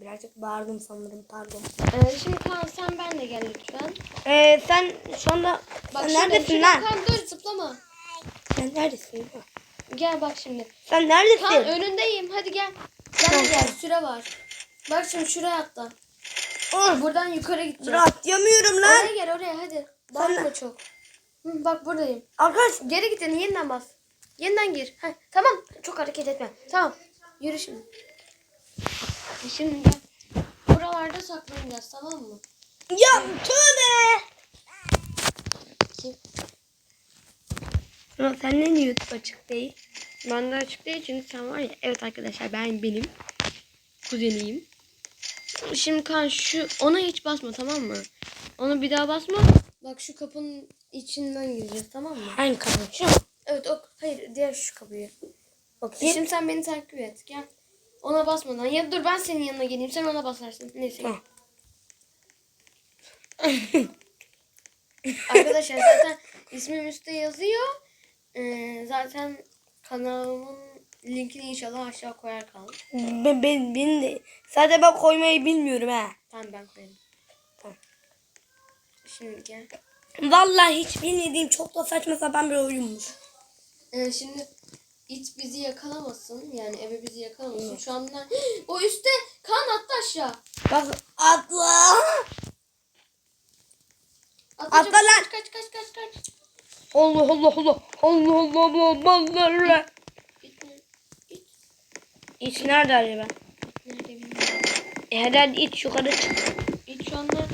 Birazcık bağırdım sanırım pardon. Ee, şimdi Kaan sen ben de gel lütfen. Ee, sen şu anda Bak sen neredesin şurada lan? Kaan dur zıplama. Sen neredesin? Gel bak şimdi. Sen neredesin? Kaan önündeyim hadi gel. Gel gel süre var. Bak şimdi şuraya atla. Oh, Buradan yukarı gideceğiz. dur atlayamıyorum lan. Oraya gel oraya hadi. Bağırma çok. Hı, bak buradayım. Arkadaş Geri yani yeniden bas. Yeniden gir. Heh, tamam. Çok hareket etme. Tamam. Yürü şimdi. Şimdi gel. Buralarda saklanacağız tamam mı? ya tövbe. Kim? Ama sen ne YouTube açık değil? Ben de açık değil çünkü sen var ya. Evet arkadaşlar ben benim kuzeniyim. Şimdi kan şu ona hiç basma tamam mı? Ona bir daha basma. Bak şu kapının içinden gireceğiz tamam mı? Hangi kapı? Şu. Evet o hayır diğer şu kapıyı. Bakayım. Şimdi sen beni takip et. Gel. Ona basmadan. Ya dur ben senin yanına geleyim. Sen ona basarsın. Neyse. Tamam. Arkadaşlar zaten ismim üstte yazıyor. Ee, zaten kanalımın linkini inşallah aşağı koyar kalın. Ben, ben, ben de. Zaten ben koymayı bilmiyorum ha. Tamam ben koyarım. Tamam. Şimdi gel. Vallahi hiç bilmediğim çok da saçma sapan bir oyunmuş. Ee, şimdi it bizi yakalamasın. Yani eve bizi yakalamasın. Şu anda o üstte kan attı aşağı. Bak atla. Atla, Atla lan. Kaç kaç kaç kaç. kaç. Allah Allah Allah. Allah Allah Allah Allah Allah. Gitme. Git. İç nerede acaba? Nerede bilmiyorum. E hadi iç yukarı çık. İt şu anda.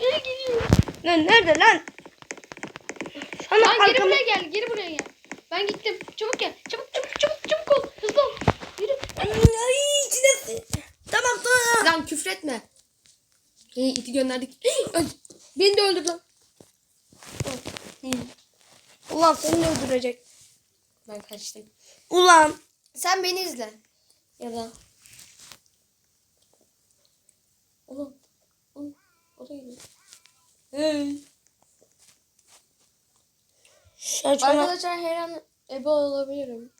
Nereye gidiyor? Lan nerede lan? Sana Lan geri arkamı... buraya gel. Geri buraya gel. Ben gittim. Çabuk gel. Çabuk çabuk çabuk çabuk ol. Hızlı ol. Yürü. Ay içine... Tamam tamam. Lan küfretme. İyi iti gönderdik. Öl. Beni de öldür lan. Ulan seni de öldürecek. Ben kaçtım. Ulan. Sen beni izle. Ya da. Oğlum. Oğlum. O da geliyor. Hey. Şaşma. Arkadaşlar her an ebe olabilirim.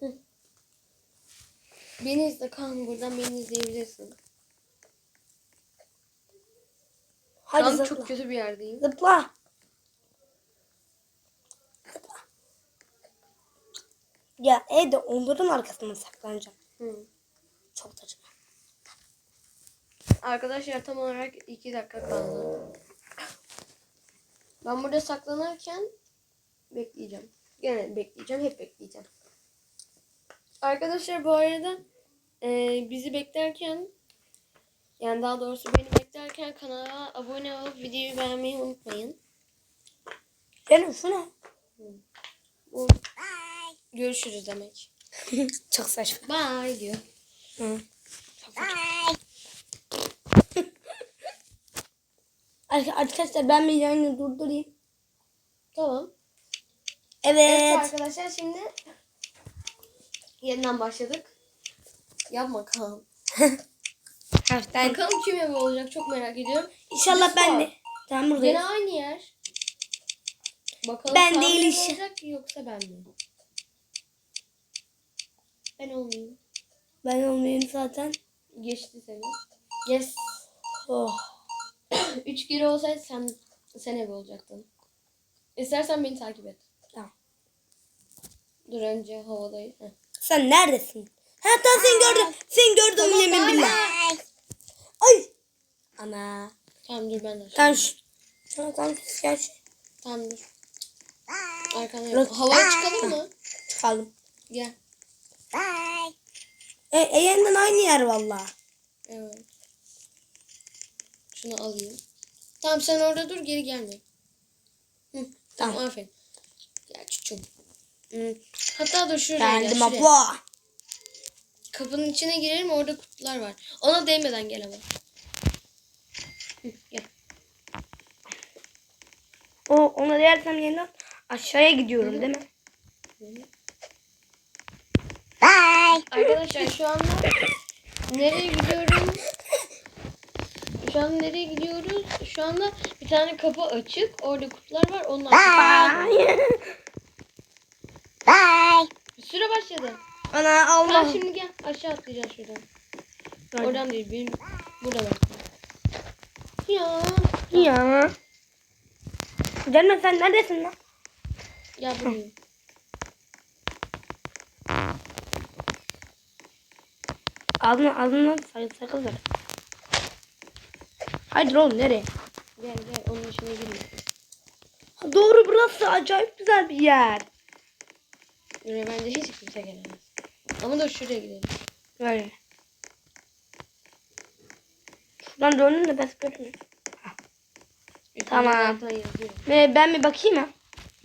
Hı. Beni izle kan buradan beni izleyebilirsin. Hadi zıpla. çok kötü bir yerdeyim. Zıpla. Zıpla. Ya evde onların arkasına saklanacağım. Hı. Çok saçma. Arkadaşlar tam olarak 2 dakika kaldı. Ben burada saklanırken bekleyeceğim. Gene bekleyeceğim. Hep bekleyeceğim. Arkadaşlar bu arada e, bizi beklerken yani daha doğrusu beni beklerken kanala abone olup videoyu beğenmeyi unutmayın. Benim şu ne? Bu görüşürüz demek. Çok saçma. Bye diyor. Hı. Arka- Arkadaşlar ben bir yayını durdurayım. Tamam. Evet Evet. arkadaşlar şimdi yeniden başladık. Yapma. Hafiften. Bakalım kim ebe olacak çok merak ediyorum. İnşallah ben de. Tamam buradayım. Gene aynı yer. Bakalım Ben değil iş- olacak yoksa ben mi? Ben olmayayım. Ben olmayayım zaten. Geçti seni. Yes. Oh. Üç kere olsaydı sen, sen ebe olacaktın. İstersen beni takip et. Tamam. Dur önce havadayı. Heh. Sen neredesin? Ha tamam seni gördüm. Seni gördüm Tamam, yemin bay billah. bay. Ay. Ana. Tamam dur ben de. Tamam şu. Tamam tamam gel şu. Tamam dur. Arkana Dur. yok. Havaya çıkalım mı? Çıkalım. Gel. E, e yeniden aynı yer valla. Evet. Şunu alayım. Tamam sen orada dur geri gelme. Hı, tamam, Tamam. aferin. Gel çocuğum. Hı. Hatta dur şuraya gel. Geldim abla. Kapının içine girelim orada kutular var. Ona değmeden gel ama. Hı, gel. O ona dersem yeniden aşağıya gidiyorum değil mi? Arkadaşlar şu anda nereye gidiyorum? Şu an nereye gidiyoruz? Şu anda bir tane kapı açık. Orada kutular var. Onun arkasında. Süre başladı. Ana Allah. şimdi gel aşağı atlayacağız şuradan. Nerede? Oradan değil benim burada bak. Ya. Ya. Gelme sen neredesin lan? Ya buradayım. Aldın aldın lan sakız sakızlar. Haydi oğlum nereye? Gel gel onun içine girme. Ha, Doğru burası acayip güzel bir yer. Buraya bence hiç kimse gelemez. Ama dur şuraya gidelim. Böyle. Şuradan döndüm de ben göremiyorum. Üstünde Tamam. Ee, ben bir bakayım ha.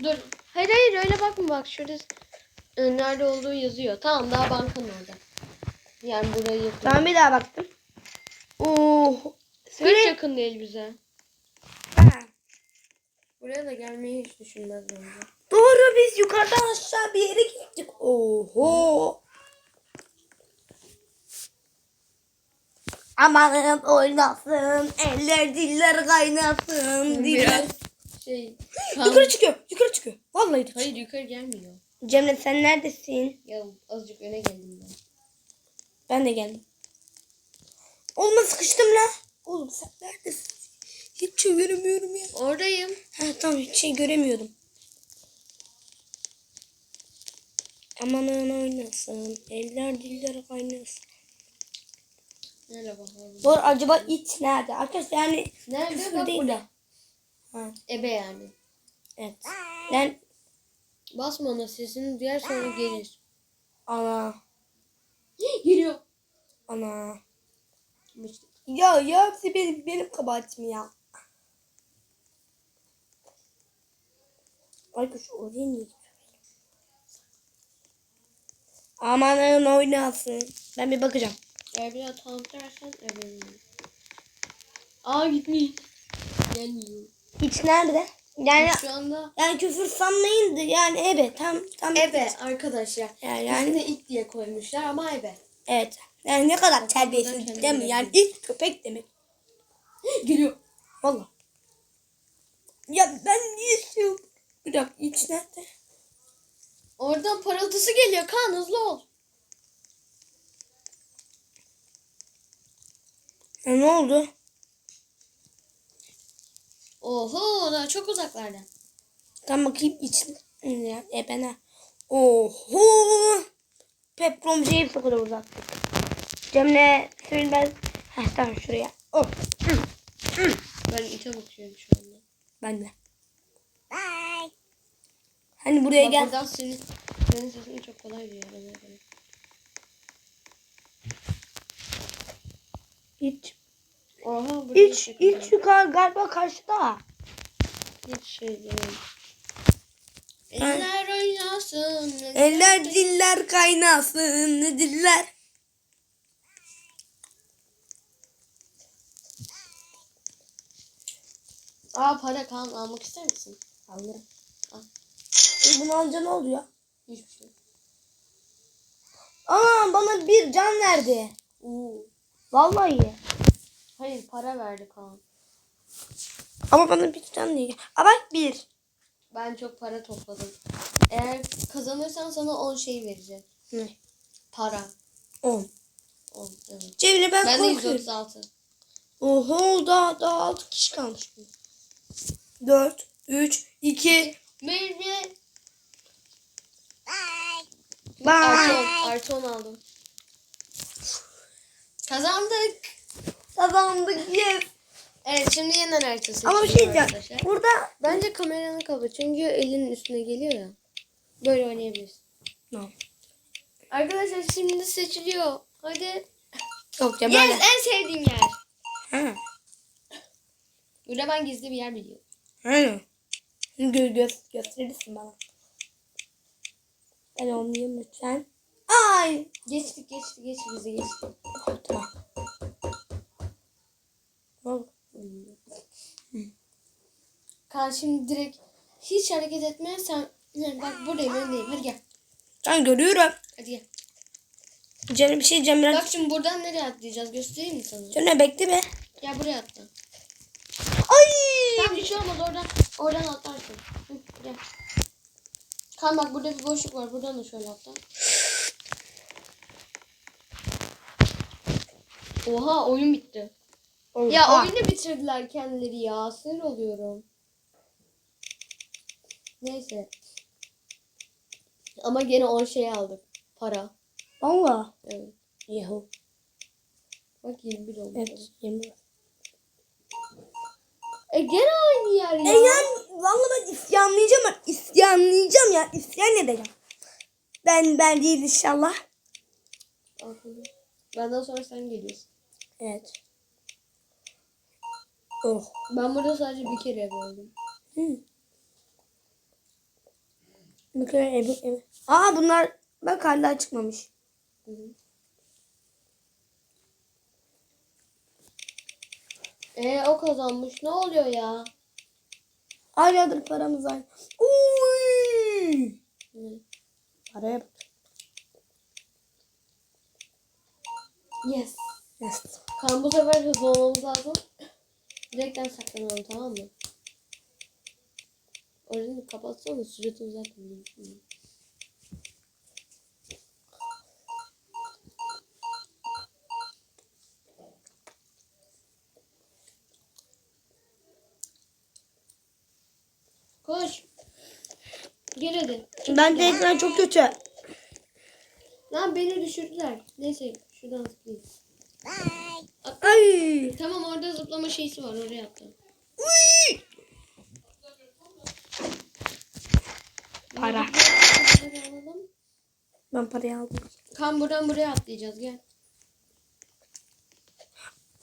Dur. Hayır hayır öyle bakma bak şurada e, nerede olduğu yazıyor. Tamam daha bankanın orada. Yani burayı yakın. Ben bir daha baktım. Oo. Hiç Söyle. yakın değil bize. Ha. Buraya da gelmeyi hiç düşünmez bence. Doğru biz yukarıdan aşağı bir yere gittik. Oho. Amanın oynasın, eller diller kaynasın. Diller. şey. Yukarı çıkıyor, yukarı çıkıyor. Vallahi çıkıyor. Hayır yukarı gelmiyor. Cemre sen neredesin? Ya azıcık öne geldim ben. Ben de geldim. Oğlum sıkıştım la. Oğlum sen neredesin? Hiç şey göremiyorum ya. Oradayım. Ha tamam hiç şey göremiyorum. Amanın oynasın, eller diller kaynasın. Nerede bakalım. Doğru acaba it nerede? Arkadaşlar yani Nerede? küfür Bak değil burada. de. Ha, Ebe yani. evet. Yani Basma ona sesini duyar sonra gelir. ana Geliyor. ana. Mıçtık. Ya ya hepsi benim, benim kabahatim ya. Arkadaş oraya niye? Amanın oynasın. Ben bir bakacağım. Eğer bir taunt dersen ebeyim. Aa gitmiş. Gelmiyor. İç nerede? Yani Şu anda yani küfür sanmayın da yani ebe tam tam ebe arkadaşlar. Yani, Yani it diye koymuşlar ama ebe. evet. Yani ne kadar terbiyesiz değil mi? Yani it köpek demek. Geliyor. Valla. Ya ben niye istiyorum? Bir dakika iç nerede? Oradan parıltısı geliyor. Kan hızlı ol. Ya ne oldu? Oho daha çok uzaklarda. Tam bakayım iç. Ya ebene. Oho. Peprom hepsi o kadar uzaktık. Cemre sürülmez. Heh tamam şuraya. Oh. Ben ite bakıyorum şu anda. Ben de. Hani buraya Bak gel. buradan senin, senin sesini çok kolay ona göre. İç. Oha burada İç, hiç iç yukarı galiba karşıda. Hiç şey değil. Eller oynasın. Eller diller kaynasın diller. Aa para kan almak ister misin? Alırım. Al. E bunu alınca ne oluyor? Hiçbir şey. Aa bana bir can verdi. Oo. Vallahi. Hayır para verdi kan. Ama bana bir can değil. Aa bak bir. Ben çok para topladım. Eğer kazanırsan sana 10 şey verecek. Ne? Para. On. 10 evet. Cemre ben, Ben de korkuyorum. 136. Oho daha daha altı kişi kalmış. Dört, üç, iki. Bir bir. Bye. Artı 10, artı 10 aldım. Kazandık. Kazandık yes. Evet şimdi yeniden haritası Ama bir şey diyeceğim. arkadaşlar. Burada Bence kameranı kapat çünkü elinin üstüne geliyor ya. Böyle oynayabilirsin. no. Arkadaşlar şimdi seçiliyor. Hadi. Yok ya Yes böyle. en sevdiğim yer. Ha. Ben gizli bir yer biliyorum. Aynen. Gö gö gösterirsin bana. Ben olmayayım lütfen. Ay. Geçtik geçti geçti bizi geçti. Oh, tamam. Kaan şimdi direkt hiç hareket etme sen bak buradayım öndeyim hadi gel. Ben görüyorum. Hadi gel. Cemre bir şey Cemre. Bak şimdi buradan nereye atlayacağız göstereyim mi sana? Cemre bekle be. Gel buraya atla. Tamam bir şey olmaz oradan oradan atarsın. Hı, gel. Kan bak burada bir boşluk var. Buradan da şöyle atla. Oha oyun bitti. Oyun. Ya oyunu bitirdiler kendileri ya. Sinir oluyorum. Neyse. Ama gene 10 şey aldık. Para. Allah. Evet. Yahu. Bak 21 oldu. Evet 21. E gene aynı yer E ya. yani valla ben isyanlayacağım. isyanlayacağım ya. İsyan edeceğim. Ben ben değil inşallah. Aferin. Benden sonra sen geliyorsun. Evet. Oh. Ben burada sadece bir kere ev oldum. Hı. Bir kere evi, evi. Aa bunlar bak hala çıkmamış. Hı hı. E o kazanmış. Ne oluyor ya? Aylardır paramız var. Uy! Paraya bak. Yes. Yes. Kan bu sefer hızlı olmamız lazım. Direkten saklanalım tamam mı? Orayı kapatsana süreti uzatmayayım. Koş. Ben de ekran çok kötü. Lan beni düşürdüler. Neyse şuradan zıplayayım. Ay. Tamam orada zıplama şeysi var oraya attım. Uy! Para. Ben parayı aldım. Kan buradan buraya atlayacağız gel.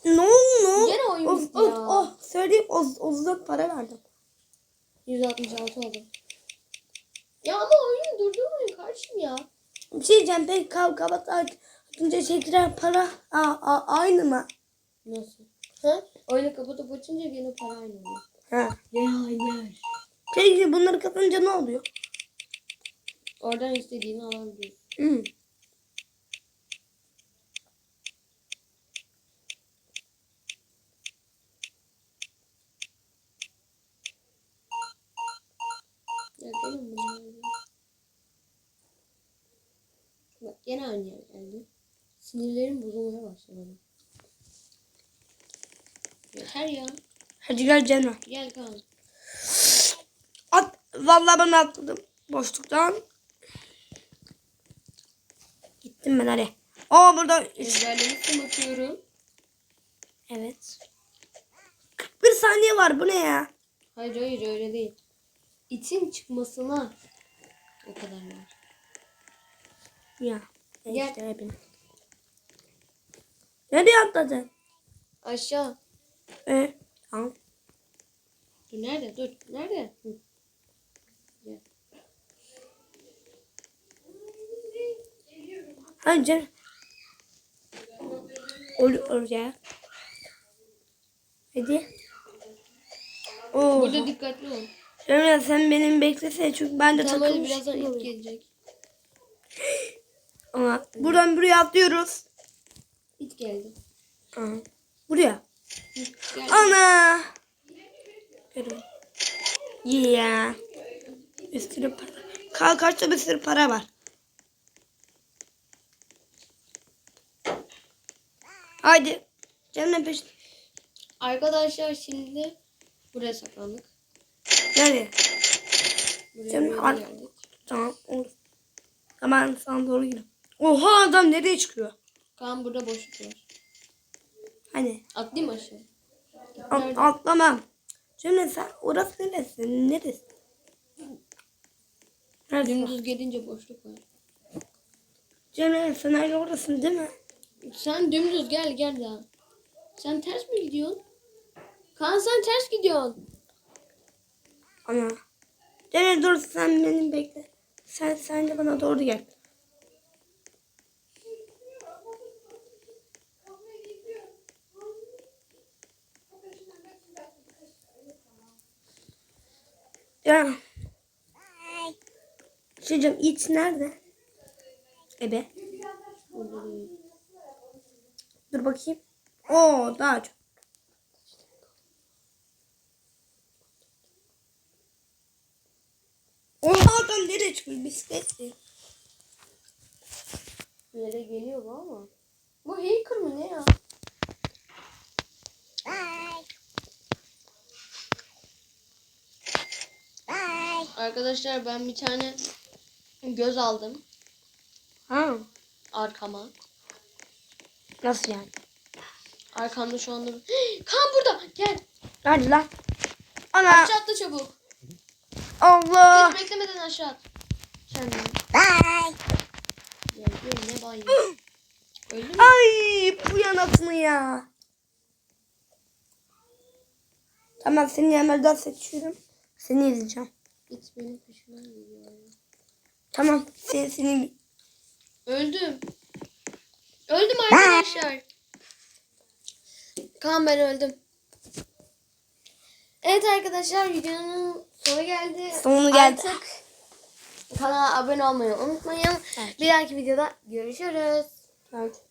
Ne oldu? Gene oyun Of, of, ya. oh, söyleyeyim oz, ozluk para verdim. 166 oldu. Ya ama oyunu durdurmayın karşım ya. Bir şey diyeceğim. Peki kav kavat atınca çekilen para a, a, aynı mı? Nasıl? Ha? Oyunu kapatıp açınca gene para aynı oluyor. Ha. Gene aynı. Peki bunları kapınca ne oluyor? Oradan istediğini alabiliyorsun. Hmm. Gene aynı yer geldi. Sinirlerim bozulmaya başladı. Yeter ya. Hadi gel Cenab. Gel kan. At. Vallahi ben atladım. Boşluktan. Gittim ben hadi. Aa burada üç. Ezberlemişsin bakıyorum. Evet. 41 saniye var bu ne ya? Hayır hayır öyle değil. İçin çıkmasına o kadar var. Ya. Gel. Hepin. Nereye atladın? Aşağı. E, tamam. Dur nerede? Dur. Nerede? Hı. Gel. Cenab. Olur, olur ya. Hadi. Oo. Burada dikkatli ol. Cemre sen benim beklesene çünkü ben de Tamam hadi takılmış birazdan oluyorum. gelecek. Ama buradan buraya atlıyoruz. İt geldi. Aha. Buraya. Gel. Ana. Ya. Bir sürü para. Ka kaçta bir sürü para var. Haydi. Cemre peş. Arkadaşlar şimdi buraya saklandık. Nereye? Buraya Canım, geldik. Tamam olur. Hemen sana doğru gidelim. Oha adam nereye çıkıyor? Kaan burada boşluk var. Hani? Atlayayım aşağı. At, atlamam. Cemre sen orası neresi? Neresi? Nerede? Dümdüz gelince boşluk var. Cemre sen hala oradasın değil mi? Sen dümdüz gel gel daha. Sen ters mi gidiyorsun? Kaan sen ters gidiyorsun. Ana. Cemre dur sen beni bekle. Sen sen de bana doğru gel. Ya. Çocuğum it nerede? Ebe. Dur bakayım. Oo daha çok. Oha adam nereye çıkıyor? Bisikletli. Bir yere geliyor bu ama. Bu hacker mı ne ya? Arkadaşlar ben bir tane göz aldım Ha. arkama. Nasıl yani? Arkamda şu anda... Kan burada. Gel. Hadi lan. Ana. Aşağı atla çabuk. Allah. Hiç beklemeden aşağı at. Kendini. Bye. Gel gel ne bayım. Öldü mü? Ay bu yanatını ya. Tamam senin yanlardan seçiyorum. Seni izleyeceğim. Git benim peşimden geliyor. Tamam seni, seni Öldüm. Öldüm arkadaşlar. Kaan ben öldüm. Evet arkadaşlar videonun sonu geldi. Sonu geldi. Artık kanala abone olmayı unutmayın. Bir dahaki videoda görüşürüz. Evet.